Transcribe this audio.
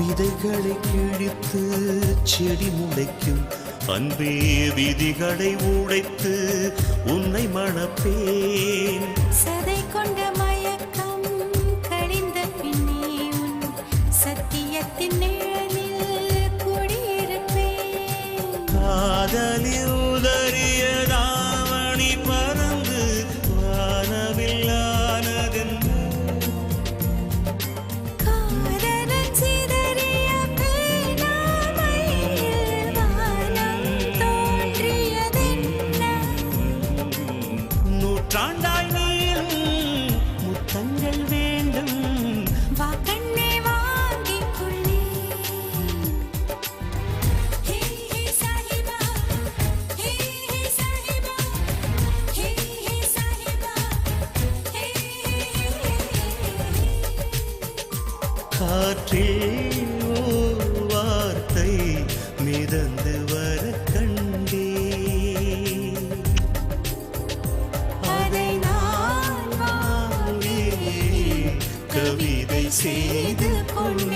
விதைகளை கிழித்து செடி முளைக்கும். அன்பே விதிகளை உடைத்து உன்னை மணப்பேன். சதை கொண்ட மயக்கம் கழிந்த பின்னே உன் சத்தியத்தின் நிழலில் குடியிருப்பேன். காதலில் உதறிய நூற்றாண்டாய் நீளும் முத்தங்கள் வேண்டும். காற்றே கவிதை செய்து கொண்டேன்